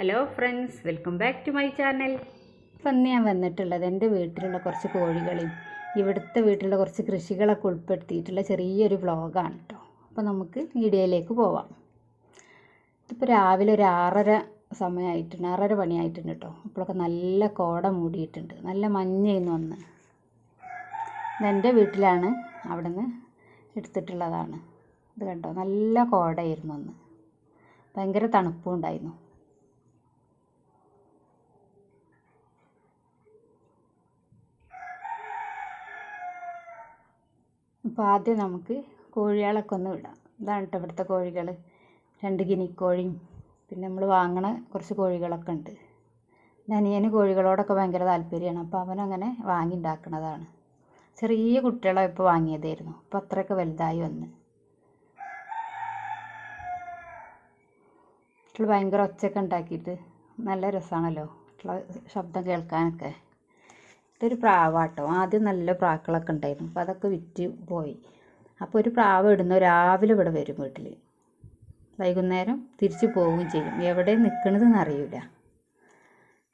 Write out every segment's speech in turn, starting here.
Hello friends welcome back to my channel ഇപ്പം ഞാൻ വന്നിട്ടുള്ളത് എന്റെ വീട്ടിലുള്ള കുറച്ച് കോഴികളെയും ഇവിടുത്തെ വീട്ടിലുള്ള കുറച്ച് കൃഷികളൊക്കെ ഉൾപ്പെടുത്തിയിട്ടുള്ള ചെറിയൊരു വ്ളോഗാണ് കേട്ടോ അപ്പോൾ നമുക്ക് വീഡിയോയിലേക്ക് പോവാം. ഇതിപ്പോൾ രാവിലെ ഒരു ആറര സമയമായിട്ടുണ്ട് ആറര പണിയായിട്ടുണ്ട് കേട്ടോ അപ്പോഴൊക്കെ നല്ല കോട മൂടിയിട്ടുണ്ട് നല്ല മഞ്ഞയിന്ന് വന്ന് ഇതെന്റെ വീട്ടിലാണ് അവിടെ നിന്ന് എടുത്തിട്ടുള്ളതാണ്. ഇത് കണ്ടോ? നല്ല കോടയായിരുന്നു അന്ന്. ഭയങ്കര തണുപ്പും ഉണ്ടായിരുന്നു. അപ്പോൾ ആദ്യം നമുക്ക് കോഴികളൊക്കെ ഒന്ന് വിടാം. ഇതാണ് കേട്ടോ ഇവിടുത്തെ കോഴികൾ. രണ്ട് ഗിനിക്കോഴിയും പിന്നെ നമ്മൾ വാങ്ങണ കുറച്ച് കോഴികളൊക്കെ ഉണ്ട്. അനിയന് കോഴികളോടൊക്കെ ഭയങ്കര താല്പര്യമാണ്. അപ്പോൾ അവനങ്ങനെ വാങ്ങി ഉണ്ടാക്കണതാണ് ചെറിയ കുട്ടികളെ ഇപ്പോൾ വാങ്ങിയതായിരുന്നു. അപ്പോൾ അത്രയൊക്കെ വലുതായി വന്ന്. ഭയങ്കര ഒച്ചയൊക്കെ ഉണ്ടാക്കിയിട്ട് നല്ല രസമാണല്ലോ. ശബ്ദം കേൾക്കാനൊക്കെ. ഇതൊരു പ്രാവാട്ടോ. ആദ്യം നല്ല പ്രാക്കളൊക്കെ ഉണ്ടായിരുന്നു. അപ്പോൾ അതൊക്കെ വിറ്റ് പോയി. അപ്പോൾ ഒരു പ്രാവ് ഇടുന്ന രാവിലെ ഇവിടെ വരും വീട്ടിൽ വൈകുന്നേരം തിരിച്ചു പോവുകയും ചെയ്യും. എവിടെ നിൽക്കണതെന്ന് അറിയില്ല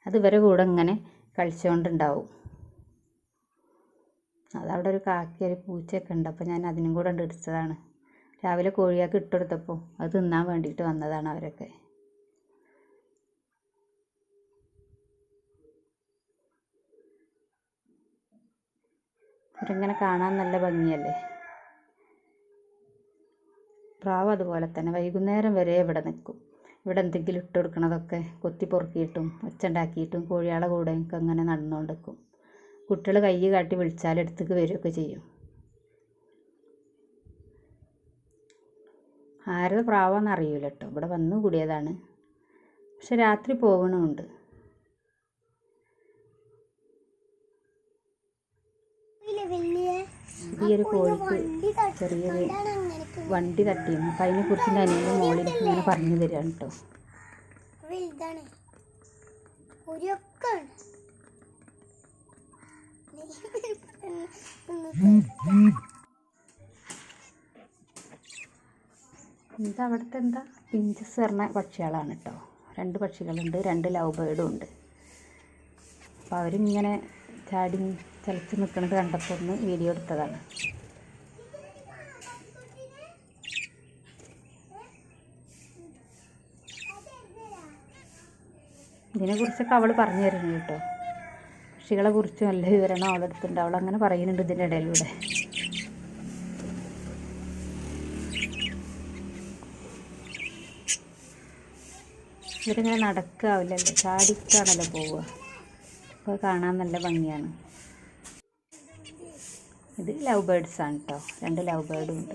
അത് ഇവരെ കൂടെ ഇങ്ങനെ കളിച്ചുകൊണ്ടുണ്ടാവും അതവിടെ ഒരു കാക്കി ഒരു പൂച്ചയൊക്കെ ഉണ്ട്. അപ്പോൾ ഞാൻ അതിനും കൂടെ എടുത്തതാണ്. രാവിലെ കോഴിയാക്കി ഇട്ടെടുത്തപ്പോൾ അത് തിന്നാൻ വേണ്ടിയിട്ട് വന്നതാണ് അവരൊക്കെ. അവരിങ്ങനെ കാണാൻ നല്ല ഭംഗിയല്ലേ? പ്രാവ് അതുപോലെ തന്നെ വൈകുന്നേരം വരെ ഇവിടെ നിൽക്കും. ഇവിടെ എന്തെങ്കിലും ഇട്ട് കൊടുക്കണതൊക്കെ കൊത്തി പൊറുക്കിയിട്ടും ഒച്ച ഉണ്ടാക്കിയിട്ടും കോഴികളെ കൂടെ അങ്ങനെ നടന്നുകൊണ്ട് നിൽക്കും കുട്ടികൾ കൈ കാട്ടി വിളിച്ചാൽ അടുത്തേക്ക് വരികയൊക്കെ ചെയ്യും. ആരത് പ്രാവാന്ന് അറിയില്ല കേട്ടോ. ഇവിടെ വന്നു കൂടിയതാണ്. പക്ഷെ രാത്രി പോകണമുണ്ട്. ഈ ഒരു കോഴിക്ക് ചെറിയൊരു വണ്ടി തട്ടിയിരുന്നു. അപ്പം അതിനെക്കുറിച്ച് എന്റെ അനിയന്റെ മോളിൽ ഇങ്ങനെ പറഞ്ഞു തരാണ് കേട്ടോ. എന്താ അവിടുത്തെ എന്താ? പിഞ്ചസ് പറഞ്ഞ പക്ഷികളാണ് കേട്ടോ. രണ്ട് പക്ഷികളുണ്ട് രണ്ട് ലവ് ബേർഡും ഉണ്ട്. അപ്പോൾ അവരിങ്ങനെ ചാടി ചലിച്ച് നിൽക്കുന്നത് കണ്ടപ്പോൾ ഒന്ന് വീഡിയോ എടുത്തതാണ്. ഇതിനെക്കുറിച്ചൊക്കെ അവൾ പറഞ്ഞു തരുന്നു കേട്ടോ. പക്ഷികളെ കുറിച്ച് നല്ല വിവരണം അവളെടുത്തിട്ടുണ്ട്. അവൾ അങ്ങനെ പറയുന്നുണ്ട് ഇതിന്റെ ഇടയിലൂടെ. ഇവരിങ്ങനെ നടക്കാവില്ലല്ലോ. ചാടിക്കാണല്ലോ പോവുക. അപ്പോൾ കാണാൻ നല്ല ഭംഗിയാണ്. ഇത് ലവ് ബേർഡ്സ് ആണ് കേട്ടോ രണ്ട് ലവ് ബേർഡും ഉണ്ട്.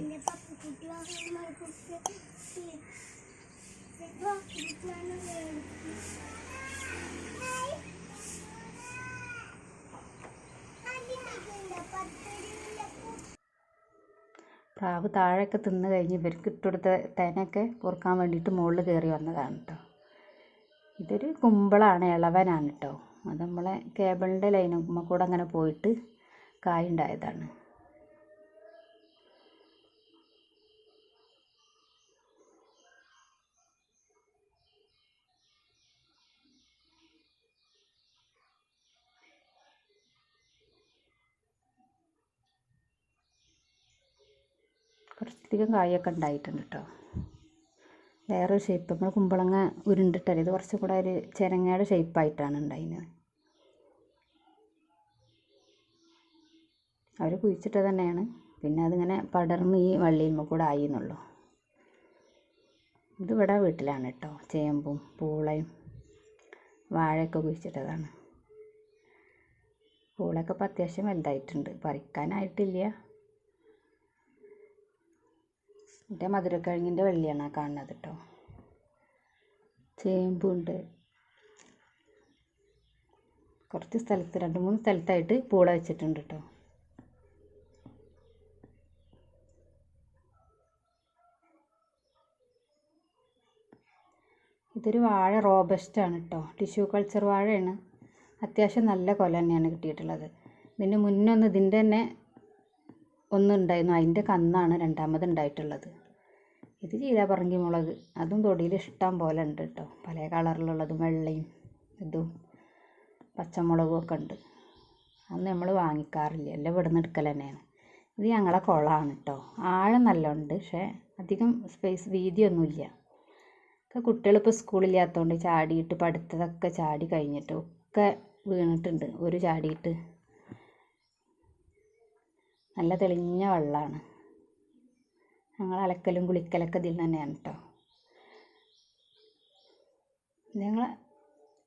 പ്രാവ് താഴെയൊക്കെ തിന്നു കഴിഞ്ഞ് ഇവർക്ക് ഇട്ടുകൊടുത്ത തേനൊക്കെ പൊറുക്കാൻ വേണ്ടിയിട്ട് മുകളിൽ കയറി വന്നതാണ് കേട്ടോ ഇതൊരു കുമ്പളാണ് ഇളവനാണ് കേട്ടോ അത് നമ്മളെ കേബിളിന്റെ ലൈനുമ്മ കൂടെ അങ്ങനെ പോയിട്ട് കായുണ്ടായതാണ് കുറച്ചധികം കായൊക്കെ ഉണ്ടായിട്ടുണ്ട് കേട്ടോ വേറൊരു ഷേപ്പ് നമ്മൾ കുമ്പളങ്ങ ഉരുണ്ടിട്ടല്ലേ ഇത് കുറച്ചും കൂടെ ഒരു ചിരങ്ങയുടെ ഷേപ്പായിട്ടാണ് ഉണ്ടായിരുന്നത്. അവർ കുഴിച്ചിട്ട് തന്നെയാണ്. പിന്നെ അതിങ്ങനെ പടർന്ന് ഈ വള്ളിയിന്മ കൂടെ ആയി എന്നുള്ളൂ. ഇവിടെ വീട്ടിലാണ് കേട്ടോ. ചേമ്പും പൂളയും വാഴയൊക്കെ കുഴിച്ചിട്ടതാണ്. പൂളയൊക്കെ ഇപ്പം അത്യാവശ്യം വലുതായിട്ടുണ്ട്. പറിക്കാനായിട്ടില്ല. മറ്റേ മധുരക്കിഴങ്ങിന്റെ വെള്ളിയാണ് ആ കാണുന്നത് കേട്ടോ. ചേമ്പുണ്ട്. കുറച്ച് സ്ഥലത്ത് രണ്ട് മൂന്ന് സ്ഥലത്തായിട്ട് പൂള വെച്ചിട്ടുണ്ട് കേട്ടോ. ഇതൊരു വാഴ റോബസ്റ്റാണ് കേട്ടോ. ടിഷ്യൂ കൾച്ചർ വാഴയാണ്. അത്യാവശ്യം നല്ല കൊല തന്നെയാണ് കിട്ടിയിട്ടുള്ളത്. ഇതിന് മുന്നേ ഇതിന്റെ തന്നെ ഒന്നുണ്ടായിരുന്നു അതിന്റെ കന്നാണ് രണ്ടാമത് ഉണ്ടായിട്ടുള്ളത്. ഇത് ചീരാപ്പറങ്കി മുളക്. അതും തൊടിയിൽ ഇഷ്ടം പോലെ ഉണ്ട് കേട്ടോ പല കളറിലുള്ളതും വെള്ളയും ഇതും പച്ചമുളകും ഒക്കെ ഉണ്ട്. അന്ന് നമ്മൾ വാങ്ങിക്കാറില്ല. എല്ലാം ഇവിടെ നിന്ന് എടുക്കൽ തന്നെയാണ്. ഇത് ഞങ്ങളെ കുളമാണ് കേട്ടോ ആഴം നല്ല ഉണ്ട്. പക്ഷേ അധികം സ്പേസ് വീതിയൊന്നുമില്ല. ഒക്കെ കുട്ടികളിപ്പോൾ സ്കൂളില്ലാത്തതുകൊണ്ട് ചാടിയിട്ട് പഠിത്തതൊക്കെ ചാടി കഴിഞ്ഞിട്ട് ഒക്കെ വീണിട്ടുണ്ട്. ഒരു ചാടിയിട്ട് നല്ല തെളിഞ്ഞ വെള്ളമാണ്. ഞങ്ങൾ അലക്കലും കുളിക്കലൊക്കെ ഇതിൽ തന്നെയാണ് കേട്ടോ ഞങ്ങൾ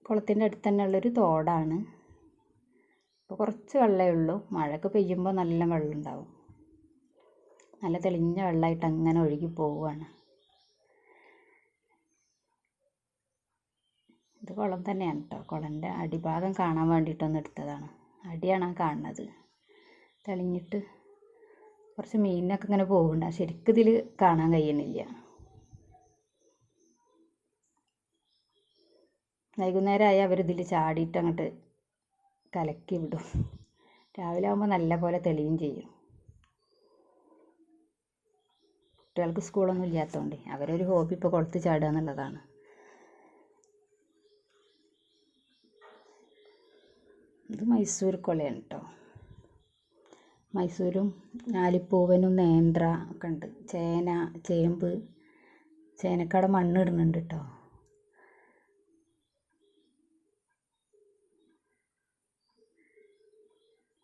കുളത്തിന്റെ അടുത്ത് തന്നെ ഉള്ളൊരു തോടാണ്. അപ്പോൾ കുറച്ച് വെള്ളമേ ഉള്ളൂ. മഴയൊക്കെ പെയ്യുമ്പോൾ നല്ല വെള്ളം ഉണ്ടാവും. നല്ല തെളിഞ്ഞ വെള്ളമായിട്ട് അങ്ങനെ ഒഴുകി പോവുകയാണ്. ഇത് കുളം തന്നെയാണ് കേട്ടോ കുളന്റെ അടിഭാഗം കാണാൻ വേണ്ടിയിട്ടൊന്ന് എടുത്തതാണ്. അടിയാണ് കാണുന്നത്. തെളിഞ്ഞിട്ട് കുറച്ച് മീനിനൊക്കെ ഇങ്ങനെ പോകുന്നുണ്ട്. ശരിക്കും ഇതിൽ കാണാൻ കഴിയണില്ല വൈകുന്നേരമായി അവരിതിൽ ചാടിയിട്ട് അങ്ങോട്ട് കലക്കി വിടും. രാവിലെ ആകുമ്പോൾ നല്ല പോലെ തെളിയും ചെയ്യും. കുട്ടികൾക്ക് സ്കൂളൊന്നും ഇല്ലാത്തതുകൊണ്ട് അവരൊരു ഹോബി ഇപ്പോൾ കുളത്ത് ചാടുക എന്നുള്ളതാണ്. ഇത് മൈസൂർ കൊലയാണ് കേട്ടോ മൈസൂരും ആലിപ്പൂവനും നേന്ത്ര ഒക്കെ ഉണ്ട്. ചേന ചേമ്പ് ചേനക്കട മണ്ണിടുന്നുണ്ട് കേട്ടോ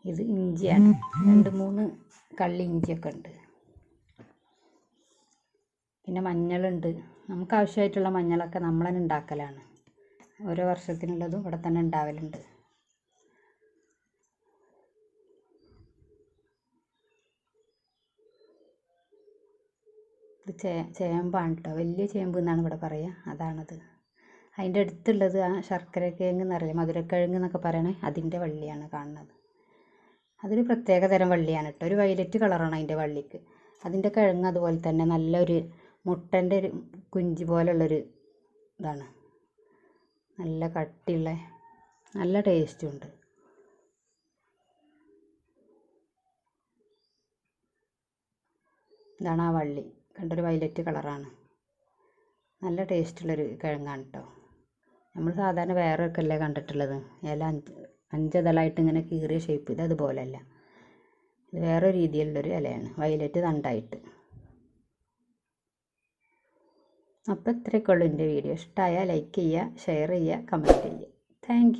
ഇത് ഇഞ്ചിയാണ്. രണ്ട് മൂന്ന് കള്ളി ഇഞ്ചിയൊക്കെ ഉണ്ട്. പിന്നെ മഞ്ഞളുണ്ട്. നമുക്ക് ആവശ്യമായിട്ടുള്ള മഞ്ഞളൊക്കെ നമ്മൾ തന്നെ ഉണ്ടാക്കലാണ്. ഓരോ വർഷത്തിനുള്ളതും ഇവിടെ തന്നെ ഉണ്ടാവലുണ്ട്. ഇത് ചേ ചേമ്പാണ് കേട്ടോ വലിയ ചേമ്പ് എന്നാണ് ഇവിടെ പറയുക അതാണത്. അതിന്റെ അടുത്തുള്ളത് ആ ശർക്കര കിഴങ്ങ് എന്നറിയില്ല മധുരക്കിഴങ്ങ് എന്നൊക്കെ പറയണേ അതിന്റെ വള്ളിയാണ് കാണുന്നത്. അതൊരു പ്രത്യേക തരം വള്ളിയാണ് കേട്ടോ. ഒരു വയലറ്റ് കളറാണ് അതിന്റെ വള്ളിക്ക്. അതിന്റെ കിഴങ്ങ് അതുപോലെ തന്നെ നല്ലൊരു മുട്ടന്റെ ഒരു കുഞ്ചി പോലുള്ളൊരു ഇതാണ്. നല്ല കട്ടിയുള്ള നല്ല ടേസ്റ്റും ഉണ്ട് ഇതാണ് ആ വള്ളി. കണ്ടൊരു വയലറ്റ് കളറാണ്. നല്ല ടേസ്റ്റുള്ളൊരു കിഴങ്ങാണ് കേട്ടോ നമ്മൾ സാധാരണ വേറെ അല്ലേ കണ്ടിട്ടുള്ളത്? ഇല അഞ്ച് അഞ്ചതളായിട്ട് ഇങ്ങനെ കീറിയ ഷേപ്പ് ഇത് അതുപോലെയല്ല ഇത് വേറെ രീതിയിലുള്ളൊരു ഇലയാണ്. വയലറ്റ് തണ്ടായിട്ട്. അപ്പോൾ ഇത്രയൊക്കെ ഉള്ളൂ എന്റെ വീഡിയോ. ഇഷ്ടമായാൽ ലൈക്ക് ചെയ്യുക ഷെയർ ചെയ്യുക കമന്റ് ചെയ്യുക. താങ്ക്